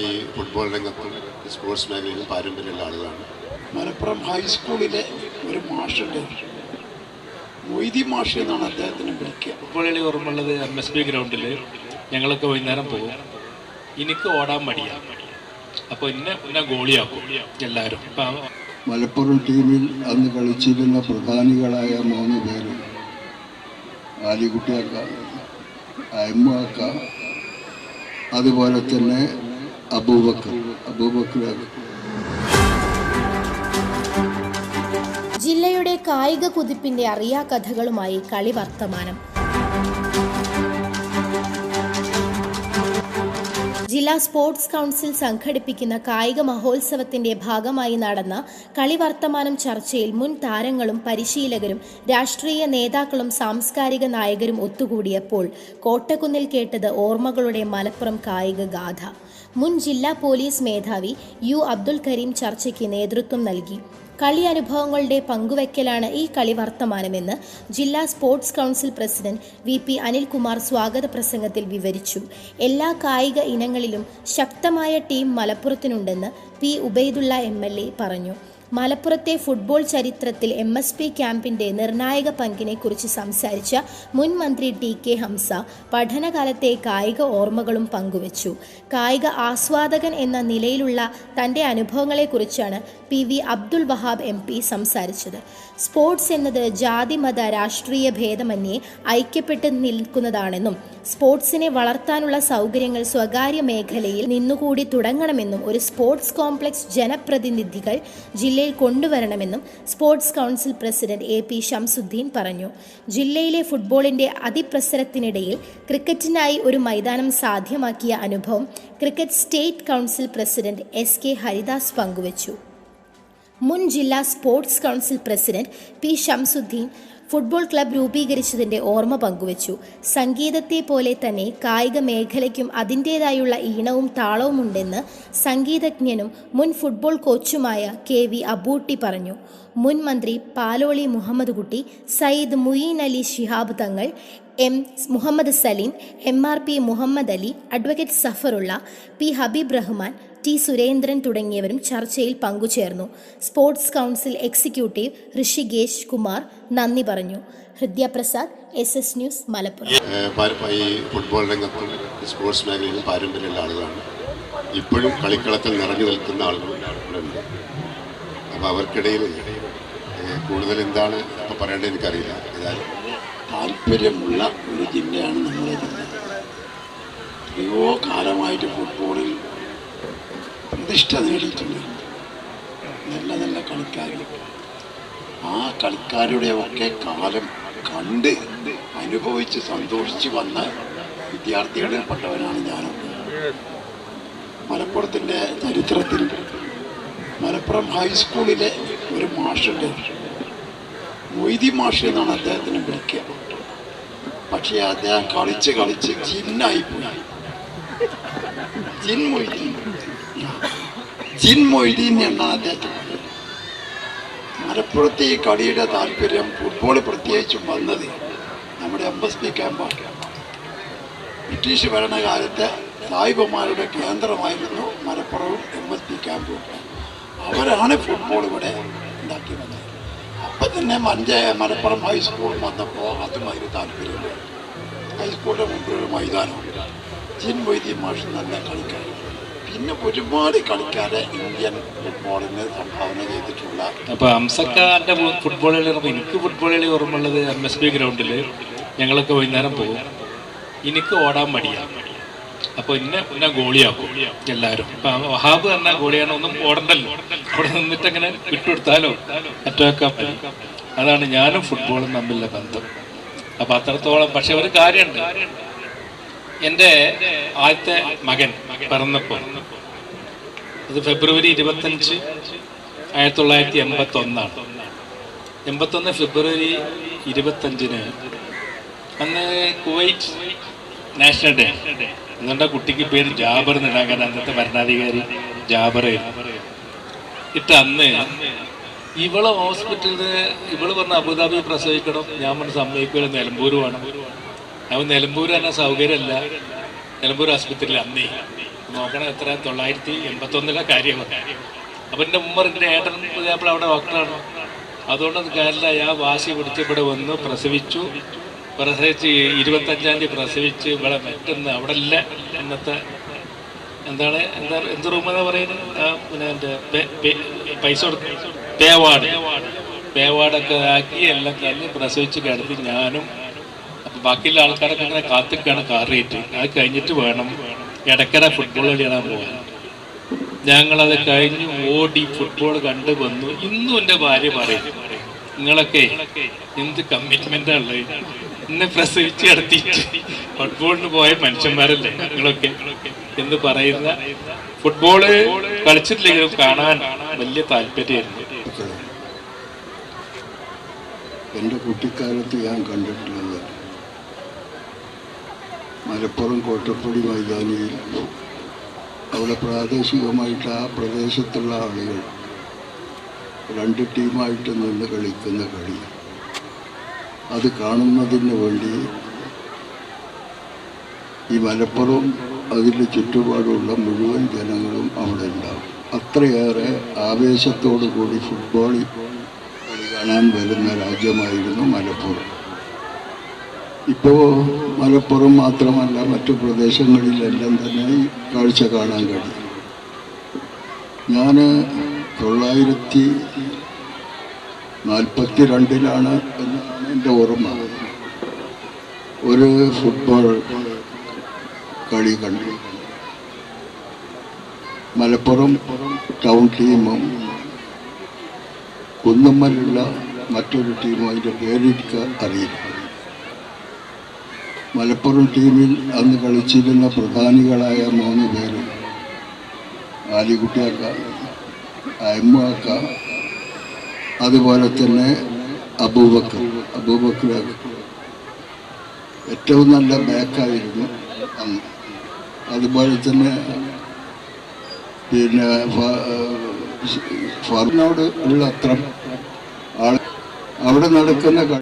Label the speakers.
Speaker 1: ഈ ഫുട്ബോൾ രംഗത്തും സ്പോർട്സ് മേഖലയിലും പാരമ്പര്യമുള്ള ആളുകളാണ്.
Speaker 2: മലപ്പുറം ഹൈസ്കൂളിലെ ഒരു മാഷുണ്ട്. മൊയ്തി മാഷ് എന്നാണ് അദ്ദേഹത്തിന് വിളിക്കുക.
Speaker 3: ഫുട്ബോളിൽ ഓർമ്മയുള്ളത് എം എസ് ബി ഗ്രൗണ്ടിൽ ഞങ്ങളൊക്കെ വൈകുന്നേരം പോകും. എനിക്ക് ഓടാൻ മടിയാണ് അപ്പോൾ ഇന്നെ പിന്നെ ഗോളിയാക്കും എല്ലാവരും അപ്പം
Speaker 4: മലപ്പുറം ടീമിൽ അന്ന് കളിച്ചിരുന്ന പ്രധാനികളായ മൂന്ന് പേരും ആലിക്കുട്ടിയാക്ക അയമ്മാക്ക അതുപോലെ തന്നെ അബൂബക്കർ അബൂബക്കർ
Speaker 5: ജില്ലയുടെ കായിക കുതിപ്പിന്റെ അറിയാ കഥകളുമായി കളി വർത്തമാനം. ജില്ലാ സ്പോർട്സ് കൗൺസിൽ സംഘടിപ്പിക്കുന്ന കായിക മഹോത്സവത്തിന്റെ ഭാഗമായി നടന്ന കളിവർത്തമാനം ചർച്ചയിൽ മുൻ താരങ്ങളും പരിശീലകരും രാഷ്ട്രീയ നേതാക്കളും സാംസ്കാരിക നായകരും ഒത്തുകൂടിയപ്പോൾ കോട്ടക്കുന്നിൽ കേട്ടത് ഓർമ്മകളുടെ മലപ്പുറം കായിക ഗാഥ. മുൻ ജില്ലാ പോലീസ് മേധാവി യു അബ്ദുൽ കരീം ചർച്ചയ്ക്ക് നേതൃത്വം നൽകി. കളി അനുഭവങ്ങളുടെ പങ്കുവയ്ക്കലാണ് ഈ കളി വർത്തമാനമെന്ന് ജില്ലാ sports council president V P Anilkumar സ്വാഗത പ്രസംഗത്തിൽ വിവരിച്ചു. എല്ലാ കായിക ഇനങ്ങളിലും ശക്തമായ ടീം മലപ്പുറത്തിനുണ്ടെന്ന് പി ഉബൈദുള്ള എം പറഞ്ഞു. മലപ്പുറത്തെ ഫുട്ബോൾ ചരിത്രത്തിൽ എം എസ് പി ക്യാമ്പിന്റെ നിർണായക പങ്കിനെക്കുറിച്ച് സംസാരിച്ച മുൻ മന്ത്രി ടി കെ ഹംസ പഠനകാലത്തെ കായിക ഓർമ്മകളും പങ്കുവച്ചു. കായിക ആസ്വാദകൻ എന്ന നിലയിലുള്ള തന്റെ അനുഭവങ്ങളെക്കുറിച്ചാണ് P V Abdul Wahab M P സംസാരിച്ചത്. സ്പോർട്സ് എന്നത് ജാതി മത രാഷ്ട്രീയ ഭേദമന്യേ ഐക്യപ്പെട്ട് നിൽക്കുന്നതാണെന്നും സ്പോർട്സിനെ വളർത്താനുള്ള സൗകര്യങ്ങൾ സ്വകാര്യ മേഖലയിൽ നിന്നുകൂടി തുടങ്ങണമെന്നും ഒരു സ്പോർട്സ് കോംപ്ലക്സ് ജനപ്രതിനിധികൾ ജില്ലയിൽ കൊണ്ടുവരണമെന്നും sports council president A P Shamsuddin പറഞ്ഞു. ജില്ലയിലെ ഫുട്ബോളിന്റെ അതിപ്രസരത്തിനിടയിൽ ക്രിക്കറ്റിനായി ഒരു മൈതാനം സാധ്യമാക്കിയ അനുഭവം cricket state council president S K Haridas പങ്കുവച്ചു. മുൻ ജില്ലാ sports council president P Shamsuddin football club രൂപീകരിച്ചതിന്റെ ഓർമ്മ പങ്കുവച്ചു. സംഗീതത്തെ പോലെ തന്നെ കായിക മേഖലയ്ക്കും അതിന്റെതായുള്ള ഈണവും താളവും ഉണ്ടെന്ന് സംഗീതജ്ഞനും മുൻ ഫുട്ബോൾ കോച്ചുമായ കെ വി അബൂട്ടി പറഞ്ഞു. മുൻ മന്ത്രി പാലോളി മുഹമ്മദ് കുട്ടി Sayyid Mueen Ali Shihab Thangal M Muhammad Saleem M R P Muhammad Ali advocate Zafarulla P Habib Rahman T Surendran തുടങ്ങിയവരും ചർച്ചയിൽ പങ്കുചേർന്നു. Sports council executive Rishikesh Kumar നന്ദി പറഞ്ഞു. Hridyaprasad S S news Malappuram.
Speaker 1: ഈ ഫുട്ബോൾ രംഗത്തും സ്പോർട്സ് മേഖലയിലും പാരമ്പര്യമുള്ള ആളുകളാണ്. ഇപ്പോഴും കളിക്കളത്തിൽ നിറഞ്ഞു നിൽക്കുന്ന ആളുകളുണ്ട്. അപ്പോൾ അവർക്കിടയിൽ കൂടുതൽ എന്താണ് ഇപ്പോൾ പറയേണ്ടത് എനിക്കറിയില്ല. ഏതായാലും
Speaker 2: താല്പര്യമുള്ള ഒരു ജില്ലയാണ് നമ്മുടെ ജില്ല. എത്രയോ കാലമായിട്ട് ഫുട്ബോളിൽ പ്രതിഷ്ഠ നേടിയിട്ടുണ്ട്. നല്ല നല്ല കളിക്കാരുകൾ. ആ കളിക്കാരുടെ ഒക്കെ കാലം കണ്ട് അനുഭവിച്ച് സന്തോഷിച്ച് വന്ന വിദ്യാർത്ഥികളിൽ പെട്ടവനാണ് ഞാൻ മലപ്പുറത്തിന്റെ ചരിത്രത്തിൽ മലപ്പുറം ഹൈസ്കൂളിലെ ഒരു മാഷുണ്ട്. മൊയ്തി മാഷ് എന്നാണ് അദ്ദേഹത്തിന് വിളിക്കുക. പക്ഷേ അദ്ദേഹം കളിച്ച് കളിച്ച് ചിന്നായി പോയി ജിൻ മൊയ്തീൻ ജിൻ എന്നാണ് അദ്ദേഹത്തിന്. മലപ്പുറത്ത് ഈ കളിയുടെ താല്പര്യം ഫുട്ബോൾ പ്രത്യേകിച്ചും വന്നത് നമ്മുടെ എം എസ് പി ക്യാമ്പാണ്. ബ്രിട്ടീഷ് ഭരണകാലത്ത് സായിബമാരുടെ കേന്ദ്രമായിരുന്നു മലപ്പുറവും എം എസ് പി ക്യാമ്പും. അവരാണ് ഫുട്ബോൾ ഇവിടെ ഉണ്ടാക്കി വന്നത്. അപ്പം തന്നെ മഞ്ച മലപ്പുറം ഹൈസ്കൂൾ വന്നപ്പോൾ അതും താല്പര്യമുണ്ട്. ഹൈസ്കൂളിന്റെ മുമ്പിൽ ഒരു മൈതാനമുണ്ട്. ജിൻ മൊയ്തീൻ മാഷ് നല്ല കളിക്കാരൻ പിന്നെ ഒരുപാട് കളിക്കാരെ ഇന്ത്യൻ ഫുട്ബോളിന് സംഭാവന ചെയ്തിട്ടുള്ള
Speaker 3: അപ്പൊ അംസക്കാരന്റെ ഫുട്ബോൾ കളി എനിക്ക് ഫുട്ബോൾ കളി ഓർമ്മയുള്ളത് എം എസ് ബി ഗ്രൗണ്ടിൽ ഞങ്ങളൊക്കെ വൈകുന്നേരം പോകും. എനിക്ക് ഓടാൻ മടിയാണ് അപ്പോൾ ഇന്നെ പിന്നെ ഗോളിയാക്കും എല്ലാവരും അപ്പം വഹാബ് പറഞ്ഞ ഗോളിയാണ് ഒന്നും ഓടണ്ടല്ലോ. അവിടെ നിന്നിട്ട് അങ്ങനെ വിട്ടുകൊടുത്താലോ? അറ്റാക്ക് അതാണ് ഞാനും ഫുട്ബോളും തമ്മിലുള്ള ബന്ധം. അപ്പം അത്രത്തോളം പക്ഷെ ഒരു കാര്യമുണ്ട് എന്റെ ആദ്യത്തെ മകൻ പിറന്നപ്പോൾ. ഇത് ഫെബ്രുവരി ഇരുപത്തഞ്ച് ആയിരത്തി തൊള്ളായിരത്തി എൺപത്തി ഒന്നാണ് എൺപത്തൊന്ന് ഫെബ്രുവരി ഇരുപത്തഞ്ചിന് അന്ന് കുവൈറ്റ് നാഷണൽ ഡേ. എന്നിട്ട് കുട്ടിക്ക് പേര് ജാബർ എന്നിടാൻ കാരണം അന്നത്തെ ഭരണാധികാരി ജാബർ ഇട്ട് അന്ന് ഇവളെ ഹോസ്പിറ്റലിൽ ഇവൾ പറഞ്ഞ അബുദാബി പ്രസവിക്കണം. ഞാൻ പറഞ്ഞ സമ്മതിക്കുക നിലമ്പൂർ വേണം അവൻ നിലമ്പൂർ തന്നെ സൗകര്യമല്ല. നിലമ്പൂർ ആശുപത്രിയിൽ അന്നേ നോക്കണം എത്ര തൊള്ളായിരത്തി എൺപത്തൊന്നിലെ കാര്യമാണ് അപ്പം എന്റെ ഉമ്മർ എന്റെ ഏട്ടൻ പുതിയപ്പോൾ അവിടെ ഡോക്ടറാണ്. അതുകൊണ്ട് അത് കാര്യമില്ല. ഞാൻ വാശി പിടിച്ച് ഇവിടെ വന്ന് പ്രസവിച്ചു. പ്രസവിച്ച് ഇരുപത്തഞ്ചാം തീയതി പ്രസവിച്ച് ഇവിടെ മറ്റൊന്ന് അവിടെ ഇല്ല. ഇന്നത്തെ എന്താണ് എന്താ എന്ത് റൂമെന്നാ പറയുന്നത്? പിന്നെ എന്റെ പൈസ കൊടുത്ത്. പേവാട് പേവാടൊക്കെ ആക്കി എല്ലാം കഴിഞ്ഞ് പ്രസവിച്ച് കിടത്തി ഞാനും ബാക്കിയുള്ള ആൾക്കാരൊക്കെ അങ്ങനെ കാത്തിക്കാണ് കാറിയിട്ട് അത് കഴിഞ്ഞിട്ട് വേണം ഇടയ്ക്കര ഫുട്ബോൾ കളിയാണ് പോകാൻ. ഞങ്ങളത് കഴിഞ്ഞ് ഓടി ഫുട്ബോൾ കണ്ട് വന്നു. ഇന്നും എന്റെ ഭാര്യ പറയും നിങ്ങളൊക്കെ എന്ത് കമ്മിറ്റ്മെന്റാ ഉള്ളത്? എന്നെ പ്രസവിച്ച് നടത്തി ഫുട്ബോളിന് പോയ മനുഷ്യന്മാരല്ലേ നിങ്ങളൊക്കെ? എന്ന് പറയുന്ന ഫുട്ബോൾ കളിച്ചിട്ടില്ലെങ്കിലും കാണാൻ വലിയ താല്പര്യമായിരുന്നു.
Speaker 4: എന്റെ കുട്ടിക്കാലത്ത് ഞാൻ കണ്ടിട്ടുള്ളത് മലപ്പുറം കോട്ടപ്പടി മൈതാനിയിൽ അവിടെ പ്രാദേശികമായിട്ട് ആ പ്രദേശത്തുള്ള ആളുകൾ രണ്ട് ടീമായിട്ട് നിന്ന് കളിക്കുന്ന കളി. അത് കാണുന്നതിന് വേണ്ടി ഈ മലപ്പുറം അതിന്റെ ചുറ്റുപാടുള്ള മുഴുവൻ ജനങ്ങളും അവിടെ ഉണ്ടാവും. അത്രയേറെ ആവേശത്തോടു കൂടി ഫുട്ബോൾ കളി കാണാൻ വരുന്ന രാജ്യമായിരുന്നു മലപ്പുറം. ഇപ്പോൾ മലപ്പുറം മാത്രമല്ല മറ്റു പ്രദേശങ്ങളിലെല്ലാം തന്നെ ഈ കാഴ്ച കാണാൻ കഴിയും. ഞാൻ തൊള്ളായിരത്തി നാൽപ്പത്തി രണ്ടിലാണ് എന്നാണ് എന്റെ ഓർമ്മ. ഒരു ഫുട്ബോൾ കളി കണ്ടു. മലപ്പുറം ടൗൺ ടീമും കുന്നമ്മലുള്ള മറ്റൊരു ടീമും അതിന്റെ പേരെനിക്ക് അറിയില്ല. മലപ്പുറം ടീമിൽ അന്ന് കളിച്ചിരുന്ന പ്രധാനികളായ മൂന്ന് പേര്. ആലിക്കുട്ടിയാക്ക അയമ്മാക്ക അതുപോലെ തന്നെ അബൂബക്കർ. അബൂബക്കർ ഏറ്റവും നല്ല ബാക്കായിരുന്നു അന്ന്. അതുപോലെ തന്നെ പിന്നെ ഫാറിനോട് ഉള്ള അത്ര. ആൾ അവിടെ നടക്കുന്ന